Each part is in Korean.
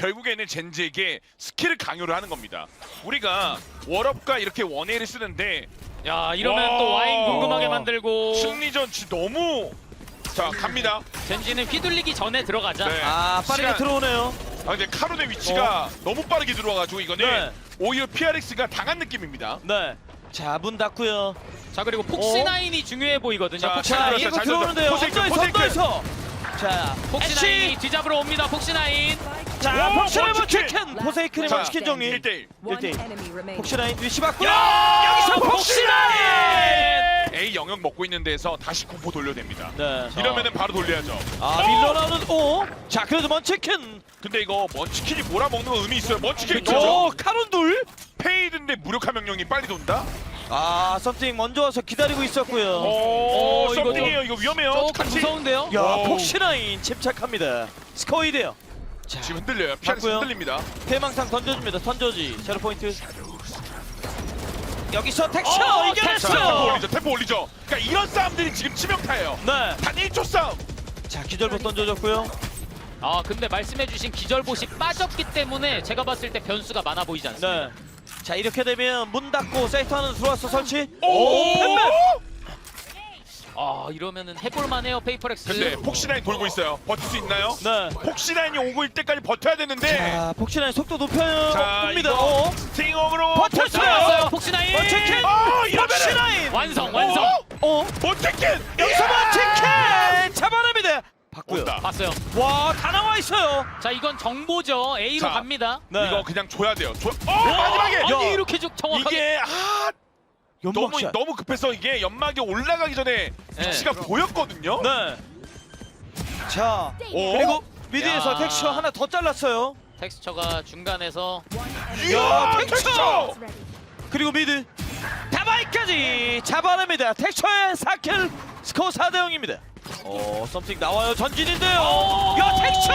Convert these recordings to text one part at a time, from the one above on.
결국에는 젠지에게 스킬을 강요를 하는 겁니다. 우리가 월업과 이렇게 원웨이를 쓰는데 야 이러면 와. 또 와인 궁금하게 만들고 승리전 지 너무 자 갑니다. 젠지는 휘둘리기 전에 들어가자. 네. 아 빠르게 시간- 들어오네요. 아 근데 카론의 위치가 너무 빠르게 들어와가지고 이거는 네. 오히려 PRX가 당한 느낌입니다. 네. 자 문 닫고요. 자 그리고 폭시나인이 중요해 보이거든요. 자, 폭시, 잘자 이거 잘 들어오는데요. 들어왔어요. 언더에서 포세이큰, 언더에서. 자 애쉬. 뒤잡으러 옵니다. 폭시나인. 자 오, 폭시라인 먼치킨. 포세이큰의 자, 먼치킨 정리. 1대1 1대1. 폭시라인 위치 받고요. 야! 여기서 폭시라인. A 영역 먹고 있는 데서 다시 공포 돌려냅니다. 네. 이러면은 바로 돌려야죠. 아 밀러 나오는 오. 자 그래도 먼치킨. 근데 이거 먼치킨이 몰아먹는 건 의미 있어요. 먼치킨 오? 카론 둘. 페이드인데 무력화 명령이 빨리 돈다? 아 썸띵 먼저 와서 기다리고 있었고요. 오, 어, 이거 썸띵이에요. 이거 위험해요. 조금 같이 무서운데요. 야 와우. 폭시라인 침착합니다. 스코이드요. 자 지금 흔들려요. 피아니스 맞고요. 흔들립니다. 대망상 던져줍니다. 던져지 제로 포인트. 여기서 텍처 어, 자, 템포 이겨냈어요. 올리죠. 템포 올리죠. 그러니까 이런 싸움들이 지금 치명타예요. 네. 단 1초 싸움. 자 기절부 던져줬고요. 아 근데 말씀해주신 기절봇이 빠졌기 때문에 제가 봤을 때 변수가 많아 보이지 않습니다. 네. 자 이렇게 되면 문 닫고 사이트 하나 들어와서 설치. 오! 팬맨! 아 이러면은 해볼만 해요 페이퍼렉스. 근데 폭시나인 돌고 있어요. 버틸 수 있나요? 네. 폭시나인이 오고 있을 때까지 버텨야 되는데. 자 폭신한 속도 높여요. 자, 옵니다. 이거 어? 스팅어으로 버텼어요. 들어왔어요 폭시나인. 버티킨. 어, 이러면은 폭신라인. 완성 완성. 어? 버티킨. 여기서 버티킨 봤고요. 온다. 봤어요. 와 다 나와 있어요. 자 이건 정보죠. A로 자, 갑니다. 네. 이거 그냥 줘야 돼요. 줘. 어, 마지막에 아니 야. 이렇게 쭉 정확하게. 이게 아 너무 연막샷. 너무 급해서 이게 연막이 올라가기 전에 네. 위치가 보였거든요. 네. 자 오. 그리고 미드에서 야. 텍스처 하나 더 잘랐어요. 텍스처가 중간에서 이야, 텍스처! 텍스처! 그리고 미드 다바이까지 잡아냅니다. 텍처의 4킬 스코어 4대 0입니다. 어, 썸띵 나와요. 전진인데요. 야, 텍처!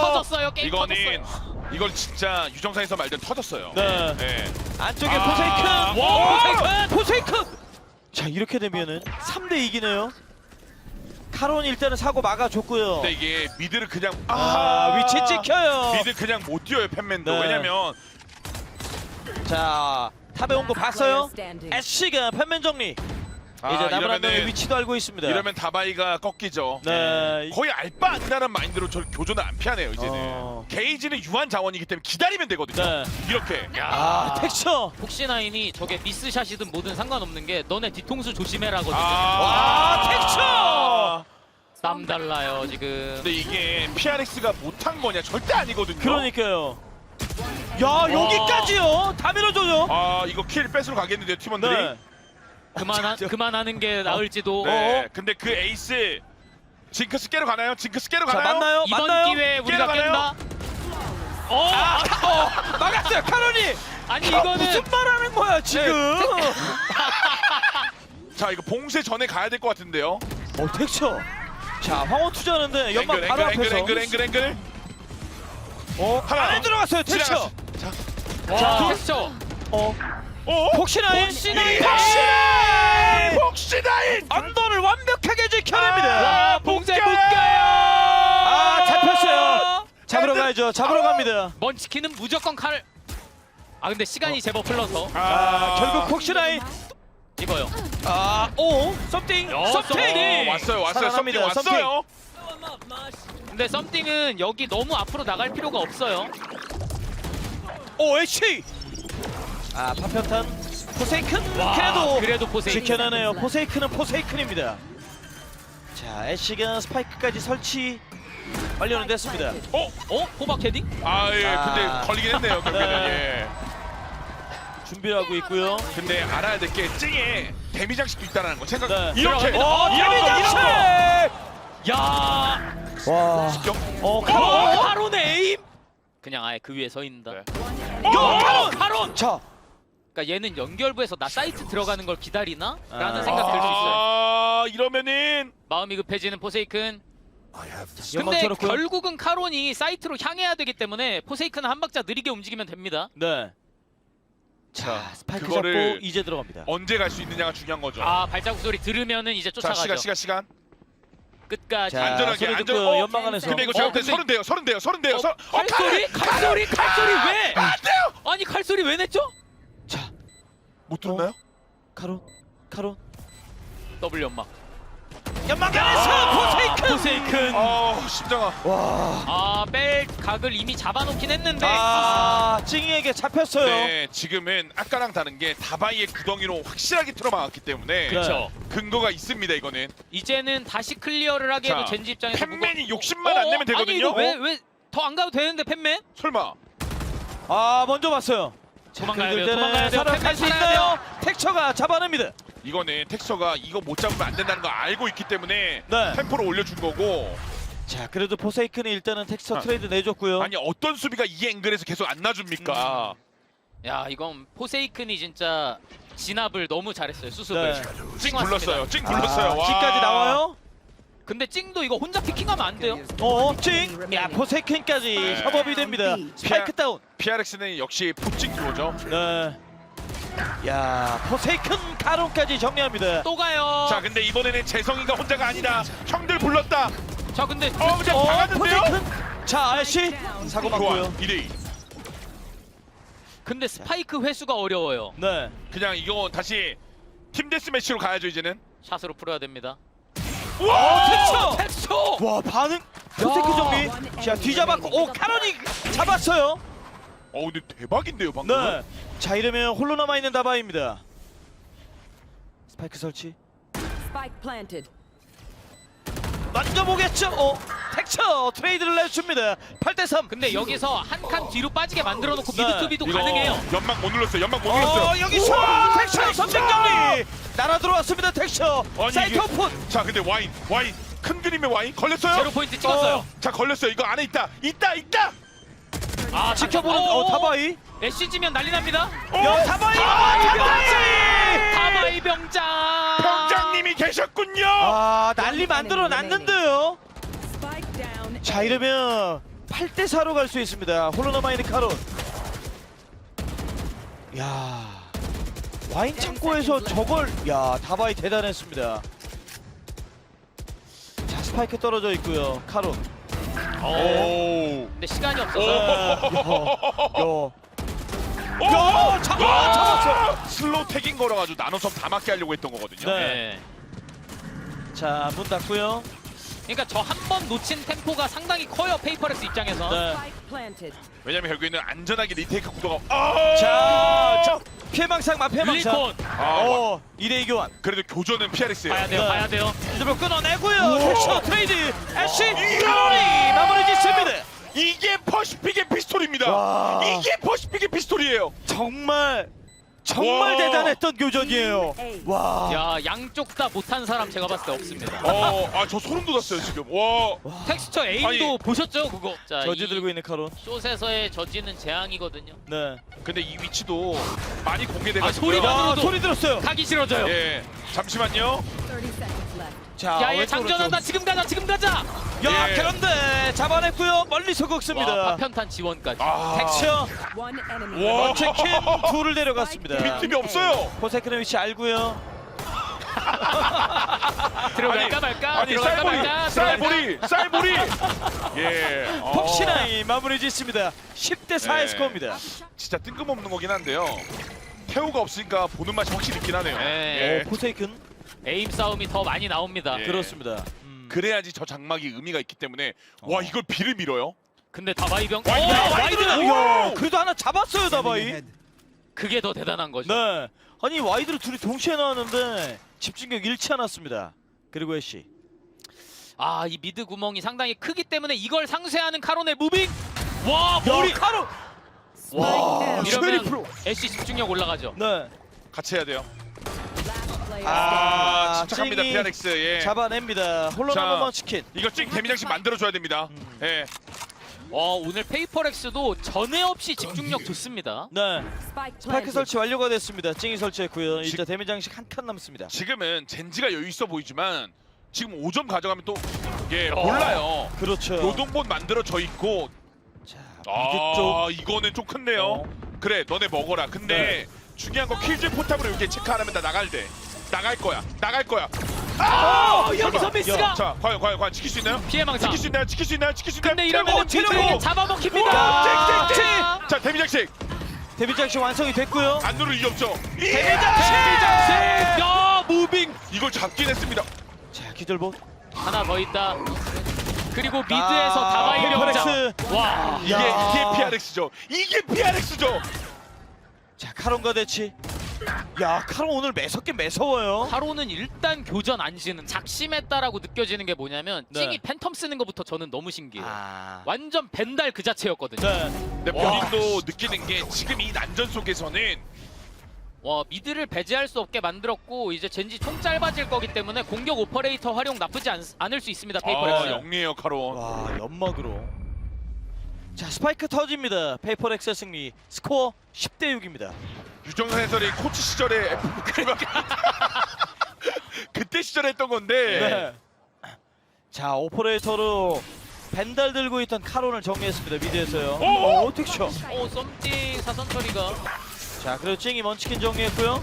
터졌어요. 게임 이거는 터졌어요. 이걸 진짜 유정상에서 말든 터졌어요. 네. 네. 안쪽에 아. 포세이큰. 와, 포세이큰. 포세이큰. 자, 이렇게 되면은 3대 2기네요. 카론 일단은 사고 막아줬고요. 근데 이게 미드를 그냥 아, 위치 찍혀요. 미드 그냥 못 뛰어요 팬맨도 네. 왜냐면 자, 탑에 온 거 봤어요? 애쉬가 팬맨 정리. 아, 이제 남은 한 명의 이러면은- 위치도 알고 있습니다. 이러면 다바이가 꺾이죠. 네. 거의 알바 아니라는 마인드로 저 교전을 안 피하네요 이제는. 어. 게이지는 유한 자원이기 때문에 기다리면 되거든요. 네. 이렇게. 아, 텍처. 폭시나인이 저게 미스샷이든 뭐든 상관없는 게 너네 뒤통수 조심해라거든요. 와, 텍처! 땀 달라요 지금. 근데 이게 PRX가 못한 거냐 절대 아니거든요. 그러니까요. 야, 여기까지요. 다 밀어줘요. 아 이거 킬 뺏으러 가겠는데요 팀원들이. 네. 그만 그만하는 게 나을지도. 네. 근데 그 에이스 징크스 깨러 가나요? 징크스 깨러 자, 가나요? 맞나요? 이번 맞나요? 기회에 우리가 깨나가나요? 깬다. 어, 아, 아, 어, 막았어요, 카론이. 아니 야, 이거는 무슨 말 하는 거야, 지금? 자 이거 봉쇄 전에 가야 될 것 같은데요. 어, 텍처. 자, 황혼 투자하는데 연막 앵글 바로 앵글 앞에서. 앵글 앵글 앵글 앵글. 어, 하나. 안에 들어갔어요. 지나갔어. 와, 텍스처. 어, 어? 폭신하인. 폭신하인. 폭신하인. 복시다인. 언더를 완벽하게 지켜냅니다. 와, 봉쇄 못 가요. 아, 잡혔어요. 잡으러 가야죠. 잡으러 갑니다. 먼치킨은 무조건 칼. 아 근데 시간이 제법 흘러서 아, 결국 폭신하인. 이거요. 아, 오, 썸띵. 야, 썸띵. 썸띵. 어, 왔어요 왔어요 썸띵 왔어요. 근데 썸띵은 여기 너무 앞으로 나갈 필요가 없어요. 오, 애쉬. 아, 파편탄. 포세이큰. 와, 그래도 그래도 포세이큰. 지켜내네요. 포세이큰은 포세이큰입니다. 자, 애쉬가 스파이크까지 설치 완료는 됐습니다. 어? 어? 호박 헤딩? 아 예. 아. 근데 걸리긴 했네요 결국에는 네. 예. 준비를 하고 있고요. 근데 알아야 될 게 찡에 데미 장식도 있다는 거 생각. 네. 이렇게 들어갑니다. 어, 이런 거. 야! 와. 직격. 어, 어, 카론. 카론의 에임? 그냥 아예 그 위에 서 있는다. 네. 야, 어, 카론. 카론! 자. 그러니까 얘는 연결부에서 나 사이트 들어가는 걸 기다리나? 라는 아. 생각 들 수 있어요. 아, 이러면은 마음이 급해지는 포세이큰. 연막 근데 쳐놓고요. 결국은 카론이 사이트로 향해야 되기 때문에 포세이큰은 한 박자 느리게 움직이면 됩니다. 네. 자, 스파이크 그거를 잡고 이제 들어갑니다. 언제 갈 수 있느냐가 중요한 거죠. 아 발자국 소리 들으면은 이제 자, 쫓아가죠. 시간 시간 시간. 끝까지. 자, 안전하게, 소리 안전- 어, 연막 안에서. 근데 이거 어, 제가 볼때 근데- 서른 돼요. 서른 돼요. 서른 돼요. 어, 서- 어, 칼소리? 칼소리? 칼소리 왜? 안 돼요. 아니 칼소리 왜 냈죠? 자, 못 들었나요? 카론, 카론. 더블 연막. 연막 안에서 포세이큰. 포세이큰. 아, 심장아. 와. 아, 뺄 각을 이미 잡아놓긴 했는데 아, 찡이에게 잡혔어요. 네, 지금은 아까랑 다른 게 다바이의 구덩이로 확실하게 틀어막았기 때문에 그렇죠. 근거가 있습니다. 이거는 이제는 다시 클리어를 하기에도 자, 젠지 입장에서 팬맨이 욕심만 안 내면 되거든요. 아니 왜왜 더 안 가도 되는데 팬맨? 설마 아, 먼저 봤어요. 도망가야 돼요, 도망가야 돼요. 살아갈 팬맨 수 있나요? 텍처가 잡아냅니다. 이거는 텍서가 이거 못 잡으면 안 된다는 거 알고 있기 때문에 네. 템포를 올려준 거고 자, 그래도 포세이큰이 일단은 텍처 아. 트레이드 내줬고요. 아니 어떤 수비가 이 앵글에서 계속 안 놔줍니까? 야 이건 포세이큰이 진짜 진압을 너무 잘했어요 수습을. 네. 찡 찡 왔습니다. 불렀어요. 찡 불렀어요. 아, 와. 찡까지 나와요. 근데 찡도 이거 혼자 피킹하면 안 돼요. 어, 찡. 야, 포세이큰까지 네. 협업이 됩니다. 스파이크 다운. PRX는 역시 포찡 듀오죠. 네. 야, 포세이큰 카론까지 정리합니다. 또 가요. 자 근데 이번에는 재성이가 혼자가 아니다. 형들 불렀다. 자 근데 어 근데 어, 당하는데요? 포세이큰. 자, 알씨 사고 좋아. 맞고요. 2대2. 근데 스파이크 회수가 어려워요. 네. 그냥 이거 다시 팀 데스매치로 가야죠 이제는. 샷으로 풀어야 됩니다. 와! 텍처! 텍스초. 와, 반응. 포세이큰 정리. 자, 뒤잡았고 오, 카론이 잡았어요. 어 근데 대박인데요 방금. 네. 자, 이러면 홀로 남아 있는 다바입니다. 스파이크 설치. Spike planted. 만져보겠죠? 어, 텍처 트레이드를 내줍니다. 8대 3. 근데 여기서 한 칸 뒤로 빠지게 만들어 놓고 네. 미드 투비도 이거 가능해요. 연막 못 눌렀어요. 연막 못 눌렀어요. 어, 여기서 텍처 선택 정리. 날아 들어왔습니다. 텍처. 아니, 사이트 이게- 오픈. 자 근데 와인 와인 큰 그림의 와인 걸렸어요? 제로 포인트 찍었어요. 어. 자 걸렸어요. 이거 안에 있다. 있다 있다. 아 지켜보는 어, 다바이. 애쉬 지면 난리 납니다. 야, 다바이. 다바이 다바이. 다바이 병장. 병장님이 계셨군요. 아, 난리 만들어 놨는데요. 자, 이러면 8대 4로 갈 수 있습니다. 홀로 남아 있는 카론. 야. 와인 창고에서 저걸 야, 다바이 대단했습니다. 자, 스파이크 떨어져 있고요. 카론. 오. 근데 시간이 네. 없어서 야. 오! 야, 잡아, 잡았어. 슬로우 태깅 걸어가지고 나눠서 다 맞게 하려고 했던 거거든요. 네. 네. 자, 문 닫고요. 그러니까 저 한 번 놓친 템포가 상당히 커요 페이퍼렉스 입장에서. 네. 왜냐면 결국에는 안전하게 리테이크 구도가. 아! 자, 자 피해망상 마 피해망상. 릴콘 아, 어, 2대2 교환. 그래도 교전은 PRX예요. 봐야 돼요, 네. 봐야 돼요. 이대로 끊어내고요. 텍처 트레이드. 애쉬. 카론이 마무리 짓습니다. 이게 퍼시픽의 피스톨입니다. 와. 이게 퍼시픽의 피스톨이에요. 정말 정말 와. 대단했던 교전이에요. 와. 야 양쪽 다 못한 사람 제가 봤을 때 없습니다. 어, 아 저 소름 돋았어요 지금. 와. 텍스처 에임도 아니. 보셨죠 그거? 자, 저지 이 들고 있는 카론. 숏에서의 저지는 재앙이거든요. 네. 근데 이 위치도 많이 아, 공개돼가지고요. 소리가- 아, 소리 들었어요. 가기 싫어져요. 예. 잠시만요. 30 seconds left. 자, 야 얘 왼쪽으로 장전한다. 좀. 지금 가자. 지금 가자. 야, 예. 그런데 잡아냈고요. 멀리서 와 긁습니다. 파편탄 지원까지. 아. 텍처 One enemy. 와. 먼체킨 둘을 내려갔습니다. 빈틈이 없어요. 포세크의 위치 알고요. 들어갈까 말까? 아니 들어갈까 쌀보리? 쌀보리, 쌀보리. 예. 어. 폭신아이 마무리 짓습니다. 10대 4의 네. 스코어입니다. 진짜 뜬금없는 거긴 한데요. 태우가 없으니까 보는 맛이 확실히 있긴 하네요. 네. 예. 어, 포세이큰 에임 싸움이 더 많이 나옵니다. 예. 그렇습니다. 음. 그래야지 저 장막이 의미가 있기 때문에 와 이걸 비를 밀어요? 근데 다바이병. 와이드, 오, 와이드! 와이드. 야, 그래도 하나 잡았어요, 다바이. 그게 더 대단한 거죠. 네. 아니 와이드를 둘이 동시에 나왔는데 집중력 잃지 않았습니다. 그리고 애쉬. 아, 이 미드 구멍이 상당히 크기 때문에 이걸 상쇄하는 카론의 무빙. 와, 야, 머리. 카로. Spike down. 쉐리 이러면 프로. 애쉬 집중력 올라가죠. 네. 같이 해야 돼요. Last player. 아, 아, 찡이 PRX. 예. 잡아냅니다. 홀로 자. 남은 먼치킨. 이거 찡 데미장씩 만들어줘야 됩니다. 음. 예. 어, 오늘 페이퍼렉스도 전에 없이 집중력 좋습니다. 네. 스파이크. 설치 완료가 됐습니다. 찡이 설치했고요. 이제 데미 장식 한 칸 남습니다. 지금은 젠지가 여유 있어 보이지만 지금 5점 가져가면 또 이게 몰라요. 그렇죠. 노동본 만들어져 있고 자. 아 이거는 좀 큰데요. 어. 그래 너네 먹어라. 근데 중요한 건 킬즈 포탑으로 이렇게 체크 안 하면 나 나갈 돼. 나갈 거야. 나갈 거야. 아, 여기서 설마. 미스가 자 과연 과연 과연 지킬 수 있나요? 피해 망상. 지킬 수 있나요? 지킬 수 있나요? 지킬 수 있나요? 근데 이러면 체력, 빅트에게 체력. 잡아먹힙니다. 쨍, 쨍, 아. 자 데미 장식 데미 장식 완성이 됐고요. 안 누를 이유 없죠. 데미 장식! 야, 무빙. 이걸 잡긴 했습니다. 자, 기절보. 하나 더 있다. 그리고 미드에서 다바이 병장. 페이퍼렉스. 와. 이게 야. 이게 PRX죠. 이게 PRX죠. 자, 카론과 대치. 야, 카론 오늘 매섭게 매서워요. 하로는 일단 교전 안 지는 작심했다라고 느껴지는 게 뭐냐면 네. 찡이 팬텀 쓰는 것부터 저는 너무 신기해요. 아. 완전 벤달 그 자체였거든요. 네. 근데 본인도 느끼는 게 지금 이 난전 속에서는 와 미드를 배제할 수 없게 만들었고 이제 젠지 총 짧아질 거기 때문에 공격 오퍼레이터 활용 나쁘지 않, 않을 수 있습니다. 아, 페이퍼렉스. 영리해요 카론. 와, 연막으로. 자, 스파이크 터집니다. 페이퍼렉스 승리. 스코어 10대 6입니다. 유정현 해설이 코치 시절에 F9가 그때 시절에 했던 건데 네. 자, 오퍼레이터로 벤달 들고 있던 카론을 정리했습니다. 미드에서요. 어? 어, 텍쇼. 오 썸띵 사선 처리가 자, 그리고 찡이 먼치킨 정리했고요.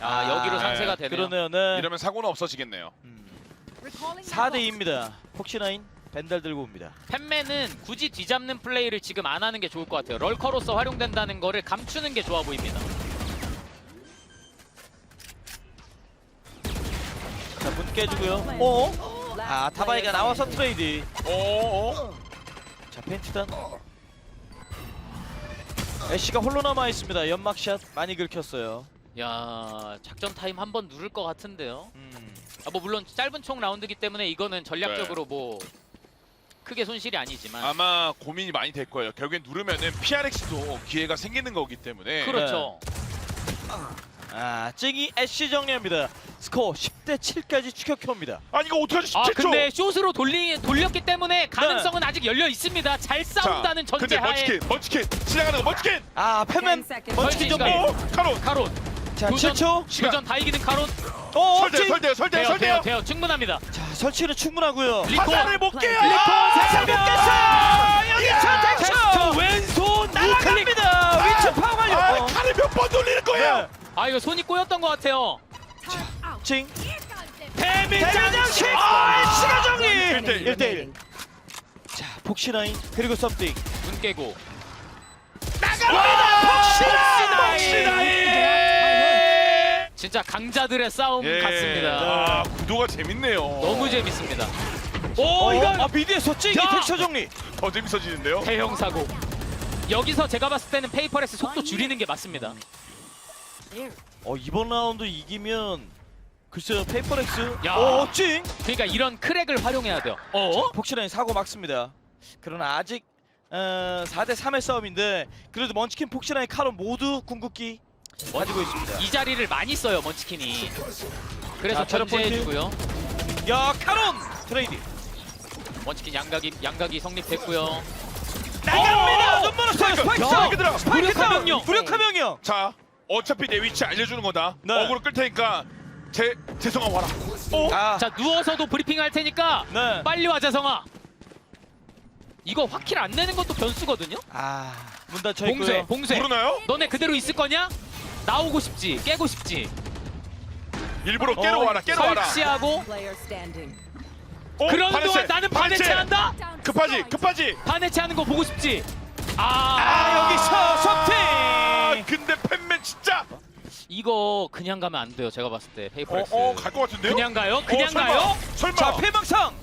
아 여기로 네. 상세가 되네요. 그러네요. 네. 이러면 사고는 없어지겠네요. 음. Recalling 4대 2입니다. 폭시나인 벤달 들고 옵니다. 팬맨은 굳이 뒤잡는 플레이를 지금 안 하는 게 좋을 것 같아요. 럴커로서 활용된다는 거를 감추는 게 좋아 보입니다. 자, 문 깨주고요. 어? 아, 타바이가 나와서 트레이드. 어? 자, 펜트단. 애쉬가 홀로 남아 있습니다. 연막샷 많이 긁혔어요. 야 작전 타임 한 번 누를 것 같은데요. 음. 아, 뭐 물론 짧은 총 라운드기 때문에 이거는 전략적으로 네. 뭐 크게 손실이 아니지만 아마 고민이 많이 될 거예요. 결국엔 누르면은 PRX도 기회가 생기는 거기 때문에 그렇죠. 아, 찡이 애쉬 정리합니다. 스코어 10대 7까지 추격해옵니다. 아 이거 어떡하지? 아 17초. 근데 숏으로 돌리, 돌렸기 때문에 가능성은 아직 열려 있습니다. 잘 싸운다는 근데 전제하에 먼치킨, 먼치킨 지나가는 거 먼치킨. 아, 패맨 10 seconds. 먼치킨 설치 정리. 어? 카론. 카론 자, 교전, 7초. 시간. 다 이기는 카론 어, 설대, 찡. 설대, 설대, 돼요 설대. 돼요 돼요 충분합니다. 자, 설치는 충분하고요. 화살을 못 깨요. 리콘 못 세명 깼어! 텍스처! 테스트 왼손 우클릭 나갑니다. 위치 파악 완료. 아, 어. 칼을 몇 번 돌리는 거예요? 네. 아 이거 손이 꼬였던 것 같아요. 찡. 대민장 대장식! 아, 애쉬가 정리! Enemy 1대1. 1대1. remaining. 자, 폭시나인 그리고 썸띵. 눈 깨고 폭시나인! 진짜 강자들의 싸움 예. 같습니다. 아, 구도가 재밌네요. 너무 재밌습니다. 오, 오 이건 아, 미드에서 찡이 야! 텍스처 정리. 더 재밌어지는데요. 대형 사고. 여기서 제가 봤을 때는 페이퍼렉스 속도 줄이는 게 맞습니다. 어, 이번 라운드 이기면 글쎄요, 페이퍼렉스. 야. 어, 찡. 그러니까 이런 크랙을 활용해야 돼요. 어? 폭시나인 사고 막습니다. 그러나 아직 어, 4대 3의 싸움인데 그래도 먼치킨 폭시나인 카론 모두 궁극기 가지고 있습니다. 이 자리를 많이 써요 먼치킨이. 그래서 자, 체력. 견제해주고요. 야, 카론 트레이드. 먼치킨 양각이 양각이 성립됐고요. 나갑니다. 어! 눈물을 쏴요. 스파이크, 스파이크 들어. 스파이크 무력화. 명령. 무력화 명령. 자, 어차피 내 위치 알려주는 거다. 네. 어그로 끌 테니까 제 재성아 와라. 어? 아, 자 누워서도 브리핑 할 테니까 네. 빨리 와 재성아. 이거 확킬 안 내는 것도 변수거든요. 아, 문 닫혀 봉쇄 있고요. 봉쇄. 모르나요? 너네 그대로 있을 거냐? 나오고 싶지 깨고 싶지. 일부러 깨러 어, 와라. 깨러 와라. 설치하고 Player standing. 어, 그런 반해체, 동안 나는 반해체. 반해체한다. 급하지, 급하지. 반해체하는 거 보고 싶지. 아, 아, 여기서 석팅. 아, 근데 팬맨 진짜. 이거 그냥 가면 안 돼요. 제가 봤을 때 어, 페이퍼렉스. 어, 갈 것 같은데요? 그냥 가요? 그냥 어, 설마, 가요? 설마. 자, 패망상.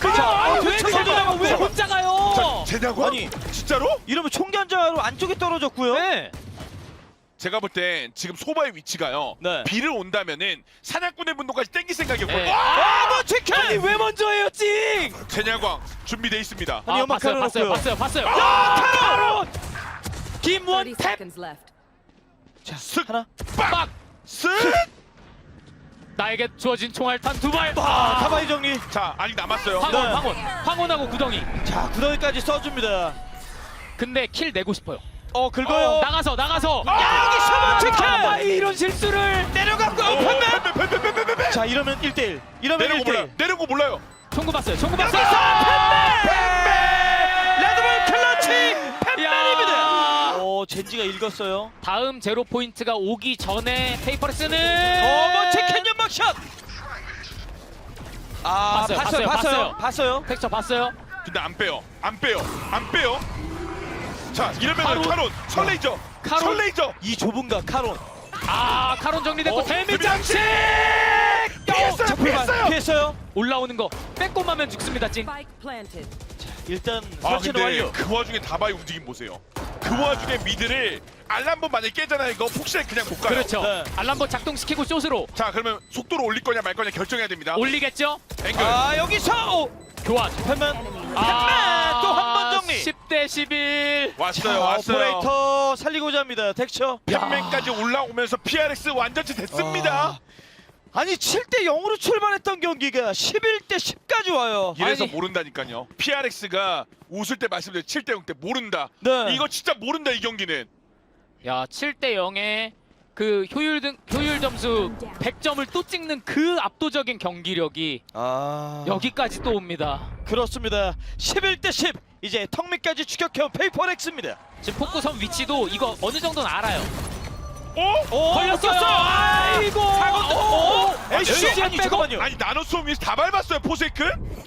그냥 자, 아니, 어, 왜 그냥 가요? 왜 잠깐만. 혼자 가요? 자, 제냐고? 아니. 진짜로? 이러면 총견자로 안쪽에 떨어졌고요. 네. 제가 볼 땐 지금 소바의 위치가요. 네. 비를 온다면은 사냥꾼의 분노까지 땡길 생각이었거든요. 네. 아, 먼치킨. 아니, 왜 먼저 해요, 찡? 제냐광 준비돼 있습니다. 아니, 아, 연막 봤어요, 봤어요, 깔아놓고요. 봤어요, 봤어요. 카론. 30 김원 탭 seconds left. 자, 슥. 하나. 빡. 쓱! 나에게 주어진 총알탄 두 발. 아, 타바이 정리. 자 아직 남았어요. 황혼, 네. 황혼, 황혼하고 구덩이. 자, 구덩이까지 써줍니다. 근데 킬 내고 싶어요. 어, 긁어요. 나가서 나가서. 야, 여기 셔먼 체크! 타바이 이런 실수를. 내려갔고, 어, 팬맨! 팬맨, 팬맨, 팬맨, 팬맨. 자, 이러면 1대1. 이러면 내려고 1대1. 몰라요. 내려고 몰라요. 총구 봤어요. 총구 봤어요. 레드볼 클러치 팬맨입니다. 야. 오, 젠지가 읽었어요. 다음 제로 포인트가 오기 전에 페이퍼스는 어, 멋진 캔yon 막샷. 아, 봤어요, 봤어요, 봤어요, 봤어요, 봤어요. 텍스처 봤어요? 근데 안 빼요. 안 빼요. 안 빼요. 자 이러면 카론. 카론, 설레이죠. 카론. 설레이죠. 이 좁은가 카론. 아 카론 정리됐고 어, 데미 장식 피했어요. 자, 피했어요. 피했어요. 올라오는 거 빼꼼하면 죽습니다 찡 Spike planted. 일단 아 설치는 근데 완료. 그 와중에 다바이 움직임 보세요. 그 와중에 미드를 알람본 만약에 깨잖아요. 이거 폭시에 그냥 못 가요. 그렇죠 네. 알람보 작동시키고 숏으로 자 그러면 속도를 올릴 거냐 말 거냐 결정해야 됩니다. 올리겠죠? 앵글. 아, 여기서 오, 교환 팬맨. 아. 10대 11 왔어요. 자, 왔어요. 오퍼레이터 살리고자 합니다. 텍처. 팬맨까지 올라오면서 PRX 완전체 됐습니다. 아, 아니 7대 0으로 출발했던 경기가 11대 10까지 와요. 이래서 아니. 모른다니까요. PRX가 웃을 때 말씀드린 7대 0 때 모른다. 네. 이거 진짜 모른다 이 경기는. 야 7대 0에 그 효율 등 효율 점수 100점을 또 찍는 그 압도적인 경기력이 아 여기까지 또 옵니다 그렇습니다. 11대 10. 이제 턱 밑까지 추격해온 페이퍼렉스입니다. 지금 폭구선 위치도 이거 어느 정도는 알아요 어? 오, 걸렸었어요 아이고 오, 에이씨, 에이씨, 아니 빼고? 잠깐만요. 아니 나노 수업에서 다 밟았어요 포세이크?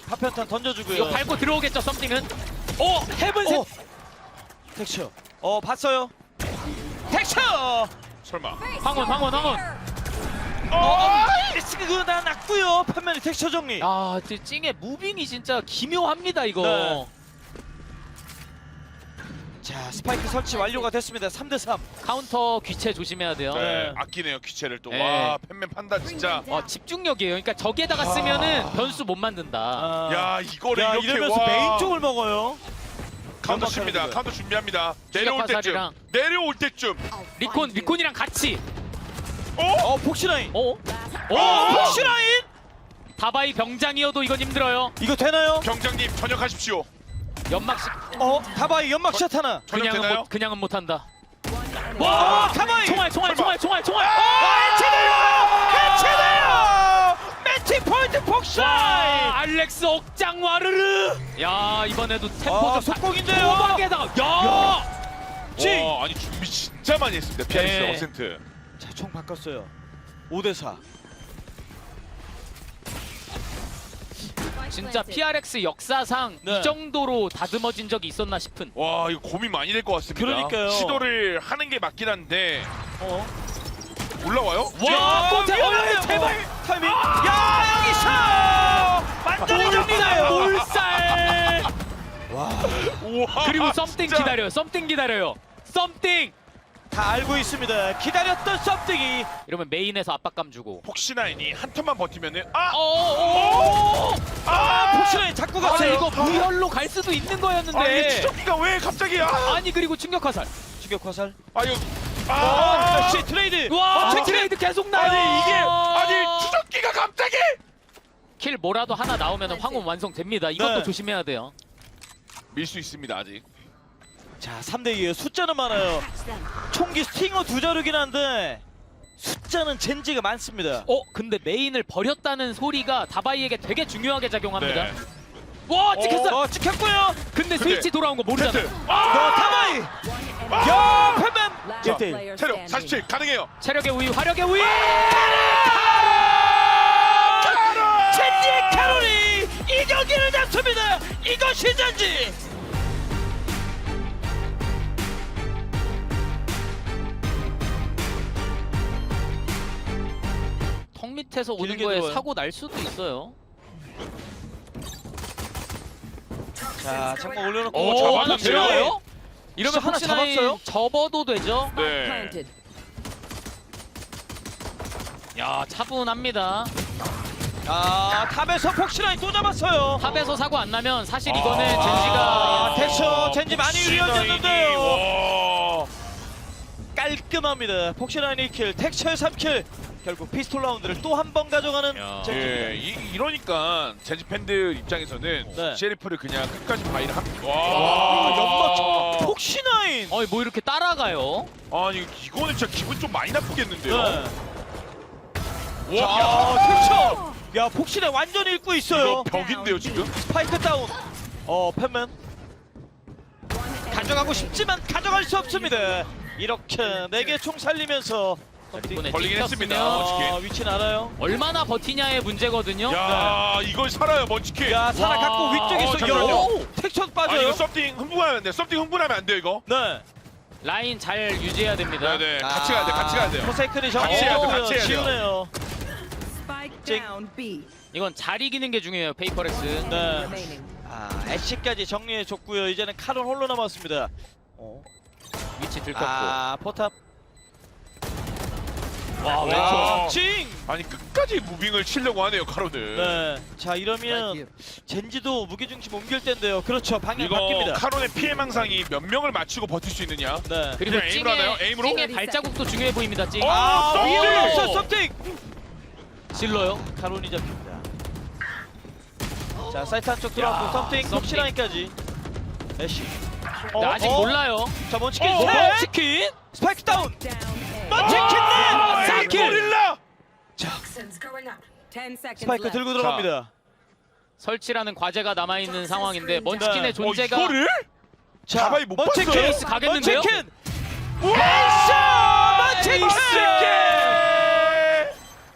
파편탄 던져주고요. 이거 밟고 들어오겠죠 썸띵은 오 헤븐 오, 텍처. 어 봤어요. 텍처. 설마. 황혼 황혼 황혼 어? 리스크가 다 났고요. 판면이 텍처 정리. 아, 저 찡의 무빙이 진짜 기묘합니다 이거. 네. 자 스파이크 설치 완료가 됐습니다. 3대 3. 카운터 귀체 조심해야 돼요. 네, 아끼네요 귀체를 또. 네. 와 팬맨 판단 진짜. 와 집중력이에요. 그러니까 적에다가 쓰면은 변수 못 만든다. 아, 야 이거를 야 이렇게 이러면서 와. 메인 쪽을 먹어요. 카운터 칩니다. 카운터 준비합니다. 내려올 때쯤. 내려올 때쯤. 리콘 리콘이랑 같이. 어? 어 폭시라인. 어? 어 어? 폭시라인. 다바이 병장이어도 이건 힘들어요. 이거 되나요? 병장님 전역하십시오. 연막식 어 다바이 연막샷 하나. 그냥은 되나요? 못 그냥은 못 한다. 와 다바이. 총알 총알 총알 총알 총알. 해체돼요. 해체돼요. 매치 포인트. 와 알렉스 억장 와르르. 야 이번에도 템포 아, 좀 속공인데요? 호박에다가 야. 찡. 와, 아니 준비 진짜 많이 했습니다. 피아니스 네. 어센트. 자 총 바꿨어요. 5대 4. 진짜 PRX 역사상 네. 이 정도로 다듬어진 적이 있었나 싶은. 와 이거 고민 많이 될 것 같습니다. 그러니까요. 시도를 하는 게 맞긴 한데 어. 올라와요? 와, 또 위험해요. 제발 제발. 타이밍. 야 여기서 완전히 몰살 정리나요. 몰살. 우와. 그리고 썸띵 진짜. 기다려요. 썸띵 기다려요. 썸띵. 다 알고 있습니다. 기다렸던 썸띵이 이러면 메인에서 압박감 주고. 폭시나인이 한 턴만 버티면은 아! 어어. 아 폭신이 자꾸 아 갔어요. 이거 무혈로 갈 수도 있는 아 이게 거였는데. 추적기가 왜 갑자기 아! 아니 그리고 충격 화살. 추격 화살. 아 이거 아, 아! 씨 트레이드. 와 어, 체 트레이드 계속 나요. 아니 이게 아니 추적기가 갑자기 킬 뭐라도 하나 나오면 황혼 완성됩니다. 이것도 네. 조심해야 돼요. 밀 수 있습니다 아직. 자 3대 2에요. 숫자는 많아요. 총기 스팅어 두 자루긴 한데 숫자는 젠지가 많습니다. 어 근데 메인을 버렸다는 소리가 다바이에게 되게 중요하게 작용합니다. 네. 와 찍혔어. 어 찍혔고요. 근데 스위치 돌아온 거 모르잖아. 세트. 너 타마이. 야 팬맨. 1대1. player 체력 standing. 47 가능해요. 체력의 우위, 화력의 우위. 젠지의 캐롤이 이 경기를 잡습니다. 이것이 젠지. 밑에서 오는 길게 거에 들어와요. 사고 날 수도 있어요. 자 잠깐 올려놓고 오, 잡았는데요? 하나 들어가요? 이러면 하나 혹시나 잡았어요? 접어도 되죠? 네. Planted. 야 차분합니다. 아 탑에서 폭신라인 또 잡았어요. 탑에서 사고 안 나면 사실 아, 이거는 아, 젠지가 텍처 젠지 많이 유리해졌는데요. 와. 깔끔합니다. 폭신라인 2킬, 텍처의 3킬. 결국 피스톨 라운드를 또 한 번 가져가는 야. 젠지입니다. 예, 이, 이러니까 젠지 팬들 입장에서는 네. 셰리프를 그냥 끝까지 바이를 합니다. 아, 와, 연막 폭신아인. 어이 뭐 이렇게 따라가요? 아니 이거는 진짜 기분 좀 많이 나쁘겠는데요. 네. 와, 아, 그렇죠. 야, 폭신에 완전 읽고 있어요. 이거 벽인데요 지금? 스파이크 다운. 어, 팬맨. 가져가고 싶지만 가져갈 수 없습니다. 이렇게 네 개 총 살리면서 이번에 걸리긴 했습니다. 아, 위치는 알아요. 얼마나 버티냐의 문제거든요. 야, 이걸 살아요 먼치킨. 야, 살아 갖고 와. 위쪽에서 어, 텍스처 아니 빠져요. 이거 썸띵 흥분하면 안 돼. 썸띵 흥분하면 안돼 이거. 네. 라인 잘 유지해야 됩니다. 네네. 같이 가야 돼. 같이 가야 돼요. 포세이큰이 같이 해야 돼, 정리하고요. 같이 해야 돼요. 지우네요. Spike Jing. down B. 이건 잘 이기는 게 중요해요. 페이퍼렉스. 네. Remaining. 아, 애쉬까지 정리해 줬고요. 이제는 칼은 홀로 남았습니다. 어. 위치 들켰고. 아, 포탑. 와 와. 왼쪽. 찡. 아니 끝까지 무빙을 치려고 하네요 카로는. 네. 자, 이러면 젠지도 무게 중심 옮길 텐데요. 그렇죠. 방향 이거 바뀝니다. 카론의 피해 망상이 몇 명을 맞추고 버틸 수 있느냐? 네. 그리고 그냥 에임으로 하나요? 에임으로? 찡의 발자국도 중요해 보입니다. 찡. 어? 아, 썸띵! 위에. 썸띵. 질러요. 카론이 잡힙니다. 자, 사이트 한쪽 들어왔고 야, 썸띵 썸띵. 톱시라인까지. 애쉬. 네, 아직 몰라요. 자, 먼치킨 어, 셋. 치킨. 스파이크 다운. Down A. 먼치킨 아, 고릴라! 스파이크. 들고 들어갑니다. 설치라는 과제가 남아 있는 상황인데 먼치킨의 네. 존재가 어, 이거를? 자, 가만히 못 먼치킨. 봤어요. 에이스 가겠는데요? 먼치킨. 와! 먼치킨.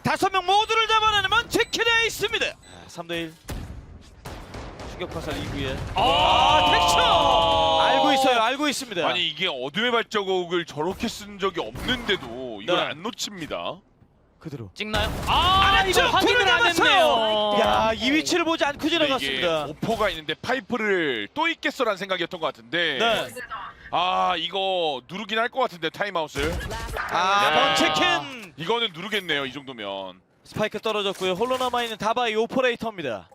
다섯 명 모두를 잡아내는 먼치킨의 에이스입니다. 3대1 충격 화살 이후에 아 텍처 알고 있습니다. 아니 이게 어둠의 발자국을 저렇게 쓴 적이 없는데도 이걸 네. 안 놓칩니다. 그대로. 찍나요? 아 알았죠? 이거 확인을 안. 했네요. 야 이 위치를 보지 않고 근데 이게 지나갔습니다. 오퍼가 있는데 파이프를 또 있겠어라는 생각이었던 것 같은데 네. 아 이거 누르긴 할 것 같은데 타임아웃을 아 네. 먼치킨 이거는 누르겠네요 이 정도면 스파이크 떨어졌고요. 홀로 남아 있는 다바이 오퍼레이터입니다.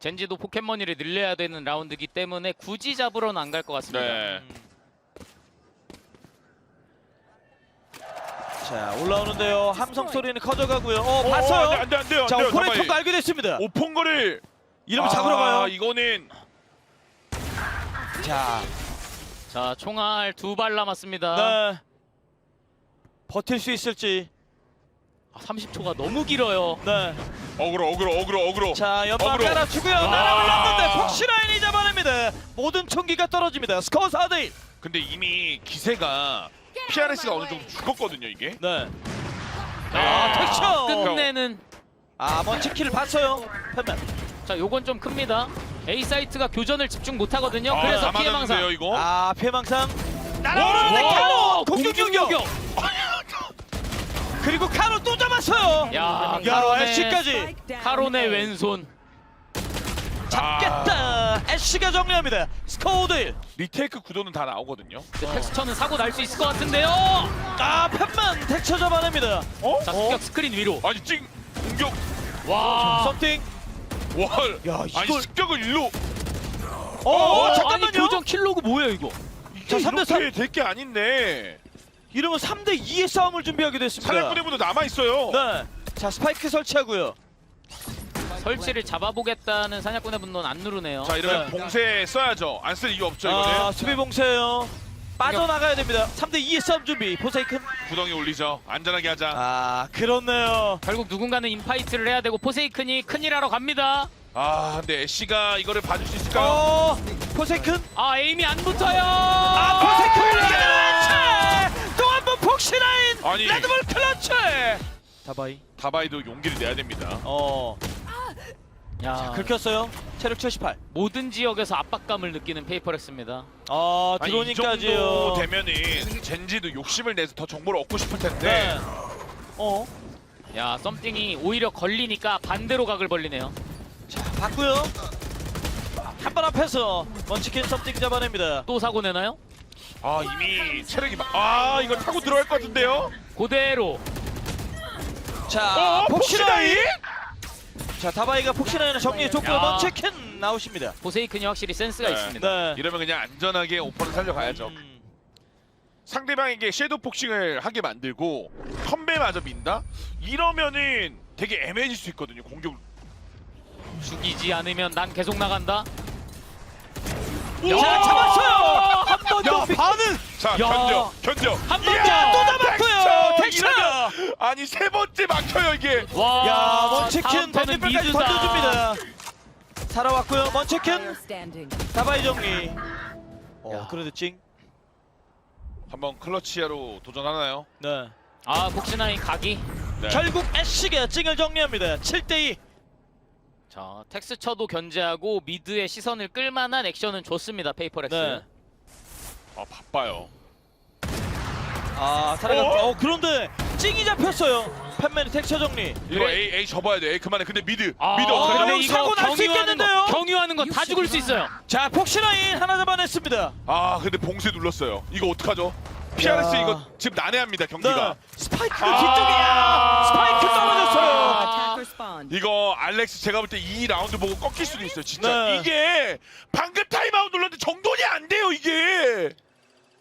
젠지도 포켓머니를 늘려야 되는 라운드이기 때문에 굳이 잡으러는 안 갈 것 같습니다. 네. 자 올라오는데요. 함성 소리는 커져가고요. 어 어, 봤어요. 안돼 안돼 안돼요 자 오퍼레이터가 가만히. 알게 됐습니다. 오픈 거를 이러면 아, 잡으러 가요. 이거는 자 자 총알 두 발 남았습니다. 네. 버틸 수 있을지. 아, 30초가 너무 길어요. 네. 어그로 어그로 어그로 어그로 자 연방 어그로. 깔아주고요. 날아올랐는데 폭시라인이 잡아냅니다. 모든 총기가 떨어집니다. 스코어 4대1. 근데 이미 기세가 PRS가 어느 정도 죽었거든요 이게 네. 아, 아, 텍처. 끝내는 아 먼치 키를 봤어요. 팬맨. 자 요건 좀 큽니다. A 사이트가 교전을 집중 못 하거든요. 아, 그래서 다 피해 맞았는데요, 망상. 이거 아 피해망상. 날아오는데 와, 카로 공중 공격. 그리고 카로 또 잡았어요. 야, 야 카론의, down 카론의. 왼손. 잡겠다. 애쉬가 정리합니다. 스코어 5대1. 리테이크 구도는 다 나오거든요 근데 텍스처는 사고 날 수 있을 것 같은데요. 아 팬맨 텍처 잡아냅니다. 어? 자 습격 스크린 위로. 아니 찡 공격 와. 썸띵. 와 야, 아니 이걸- 습격을 일로 어, 어, 아니 잠깐만요. 교전 킬로그 뭐예요 이거? 자, 삼대 삼. 이렇게 될게 아닌데 이러면 3대 2의 싸움을 준비하게 됐습니다. 사냥꾼의 남아 있어요 네. 자 스파이크 설치하고요. 설치를 잡아보겠다는 사냥꾼의 분노는 안 누르네요. 자 이러면 네. 봉쇄 써야죠 안 쓸 이유 없죠 이거는 아 수비 봉쇄요. 빠져나가야 됩니다. 3대 2의 싸움 준비. 포세이큰. 구덩이 올리죠 안전하게 하자 아 그렇네요. 결국 누군가는 인파이트를 해야 되고 포세이큰이 큰일 하러 갑니다. 아 근데 애쉬가 이거를 봐줄 수 있을까요? 어 포세이큰. 아 에임이 안 붙어요. 아 포세이큰 클러치. 또 한 번 폭시라인. 아니. 레드볼 클러치. 다바이. 다바이도 용기를 내야 됩니다 어 야, 긁혔어요. 체력 78. 모든 지역에서 압박감을 느끼는 페이퍼렉스입니다. 아 아니, 이. 정도 되면은 젠지도 욕심을 내서 더 정보를 얻고 싶을 텐데 네. 어. 야, 썸띵이 오히려 걸리니까 반대로 각을 벌리네요. 자 봤고요. 한 번 앞에서 먼치킨 썸띵 잡아냅니다. 또 사고 내나요? 아 이미 체력이 막- 아 이거 타고 들어갈 것 같은데요? 그대로. 자 어, 폭시라인. 자 다바이가 폭시라인을 정리해줬고 야. 먼치킨 나오십니다. 포세이큰이 확실히 센스가 네. 있습니다. 네. 이러면 그냥 안전하게 오퍼를 살려가야죠 음. 상대방에게 섀도우 복싱을 하게 만들고 컴배마저 민다? 이러면은 되게 애매해질 수 있거든요. 공격. 죽이지 않으면 난 계속 나간다. 자 잡았어요. 한 번 더. 야, 반은. 자, 야. 견뎌, 견뎌. 한번 이야, 더 잡았고요. 텍처! 이러면- 아니 세 번째 막혀요 이게. 와, 야 먼치킨 다음 턴은 미드다. 던져줍니다. 살아왔고요. 먼치킨 standing. 다바이 정리. 어 야. 그래도 찡. 한번 클러치아로 도전하나요? 네. 아 복신아인 각이. 네. 결국 애쉬가 찡을 정리합니다. 7대2. 자 텍스처도 견제하고 미드의 시선을 끌만한 액션은 좋습니다 페이퍼렉스. 네. 아 바빠요. 아 살아갔고. 어? 어? 그런데 찡이 잡혔어요. 팬맨이 텍처 정리. 이거 그래. A A 접어야 돼. A 그만해. 근데 미드 아, 미드 어, 어떻게? 이거 사고 날수 경유하는 있겠는데요? 경유하는 거 다 죽을 수 있어요. 자 폭신라인 하나 잡아냈습니다. 아 근데 봉쇄 눌렀어요. 이거 어떡하죠? PRS 야. 이거 지금 난해합니다 네. 경기가. 스파이크가 아. 뒤쪽이야. 스파이크 떨어졌어요. 이거 알렉스 제가 볼 때 이 라운드 보고 꺾일 수도 있어요 진짜 네. 이게 방금 타임아웃 눌렀는데 정돈이 안 돼요 이게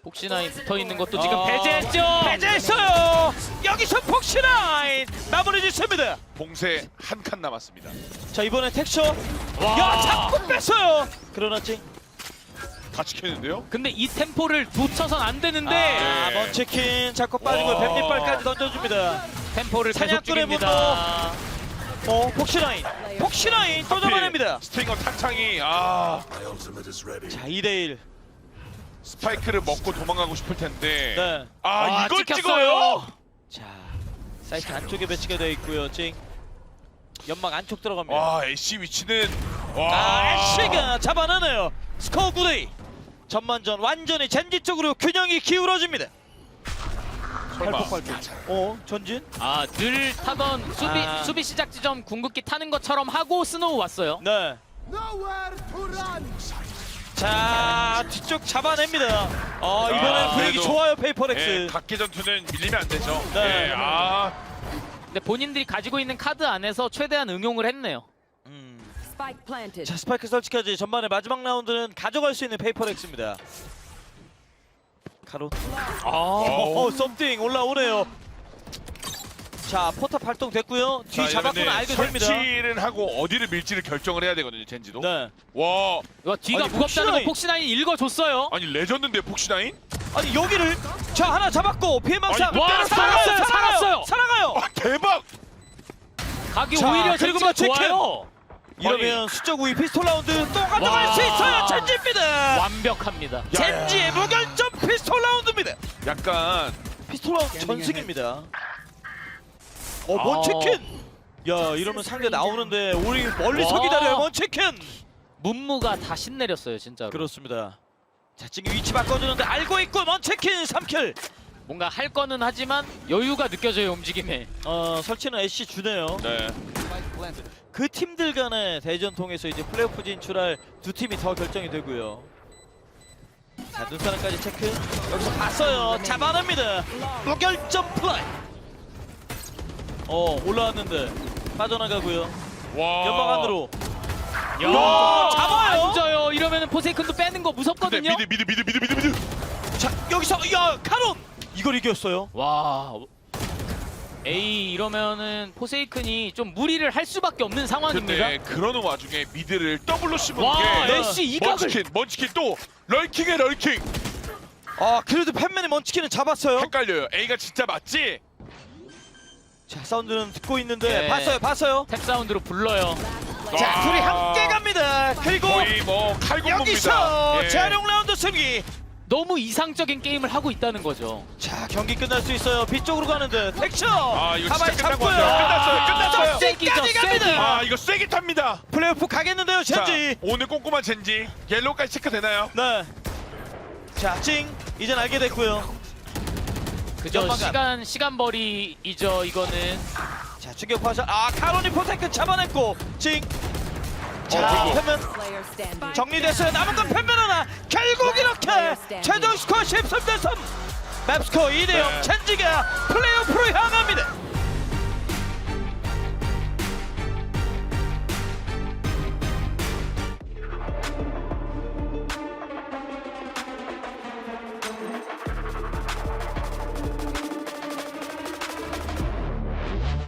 복신아인 붙어 있는 것도 지금 아, 배제했죠. 배제했어요. 여기서 폭신라인 마무리 짓습니다. 봉쇄 한 칸 남았습니다 자 이번에 텍처. 와. 야 자꾸 뺐어요. 그러나 찡. 다 지켰는데요 근데 이 템포를 놓쳐선 안 되는데 아, 네. 먼치킨 자꾸 빠지고 와. 뱀잎발까지 던져줍니다. 템포를 계속 사냥꾼의 죽입니다. 어, 폭신라인. 폭신라인 또 잡아냅니다. 스팅어 탄창이 아 자, 2대1. 스파이크를 먹고 도망가고 싶을 텐데 네. 아, 아, 이걸 찍혔어요. 찍어요? 자, 사이트 안쪽에 배치가 되어 있고요. 찡. 연막 안쪽 들어갑니다. 와 애쉬 위치는 와 아, 애쉬가 잡아내네요. 스코어 9대2. 전반전 완전히 젠지 쪽으로 균형이 기울어집니다. 설마 어, 전진? 아 늘 타던 수비 아. 수비 시작 지점 궁극기 타는 것처럼 하고 스노우 왔어요. 네. 자, 뒤쪽 잡아냅니다. 어, 이번엔 아, 분위기 그래도- 좋아요, 예, 페이퍼렉스. 각계 전투는 밀리면 안 되죠 네. 예, 아 근데 본인들이 가지고 있는 카드 안에서 최대한 응용을 했네요. 음. Spike planted. 자, 스파이크 설치까지 전반의 마지막 라운드는 가져갈 수 있는 페이퍼렉스입니다. 카로. 아, 어, 썸띵 올라오네요. 자, 포탑 발동됐고요. 뒤 자, 잡았구나 알게 됩니다. 설치를 하고 어디를 밀지를 결정을 해야 되거든요 젠지도 네. 와 이거 뒤가 아니, 무겁다는 거 폭신아인- 읽어줬어요. 아니 레전드인데 폭시나인? 아니 여기를 자 하나 잡았고 피해망상 아니, 와, 살았어요, 살았어요. 살아가요 아 대박! 각이 자, 오히려 그리고 젠지가 마치킨. 좋아요. 이러면 수적 우위 피스톨 라운드 또 가져갈 와. 수 있어요 젠지입니다 완벽합니다. 젠지의 무결점 피스톨 라운드입니다 약간 피스톨 라운드 전승입니다 어 아. 먼치킨 야 이러면 상대 나오는데 우리 멀리서 와. 기다려요 먼치킨 문무가 다 신내렸어요 진짜로. 그렇습니다 자 지금 위치 바꿔주는데 알고 있고 먼치킨 3킬 뭔가 할 거는 하지만 여유가 느껴져요 움직임에. 어 설치는 애쉬 주네요 네. 그 팀들 간의 대전 통해서 이제 플레이오프 진출할 두 팀이 더 결정이 되고요. 자 눈 사람까지 체크. 여기서 봤어요. 잡아냅니다. 무결점 플레이. 어 올라왔는데 빠져나가고요. 와. 연막 안으로. 야, 야, 잡아요. 앉아요. 이러면은 포세이큰도 빼는 거 근데 무섭거든요. 미드 미드 미드 미드 미드 미드. 자 여기서 야 카론 이걸 이겼어요. 와. 에이 이러면은 포세이큰이 좀 무리를 할 수밖에 없는 상황입니다. 근데 그러는 와중에 미드를 더블로 씹은 와, 게 애쉬 이 각을 먼치킨 먼치킨 또 럴킹에 럴킹 아 그래도 팬맨이 먼치킨을 잡았어요. 헷갈려요. A가 진짜 맞지? 자 사운드는 듣고 있는데 네. 봤어요 봤어요. 탭 사운드로 불러요. 자 아. 둘이 함께 갑니다. 그리고 거의 뭐 칼군무입니다. 여기서 예. 재활용 라운드 승리. 너무 이상적인 게임을 하고 있다는 거죠. 자 경기 끝날 수 있어요. B 쪽으로 가는데 텍처. 아 이거 진짜 가만히 끝난 거 잡고요. 같아요. 끝났어요. 끝났어요. 세기죠, 끝까지 갑니다. 아 이거 세게 탑니다. 플레이오프 가겠는데요, 자 젠지. 오늘 꼼꼼한 젠지 옐로우까지 체크 되나요? 네. 자, 찡. 이젠 알게 됐고요. 그죠 연막안. 시간 시간 벌이이죠 이거는. 자, 충격 파자. 아, 카로니 포테크 잡아냈고 찡. 자, 어, standing. 정리됐어요. 남은 건 팬맨 하나. 결국 이렇게 최종 스코어 13대 3. 맵 스코어 2대 0. 네. 젠지가 플레이오프로 향합니다.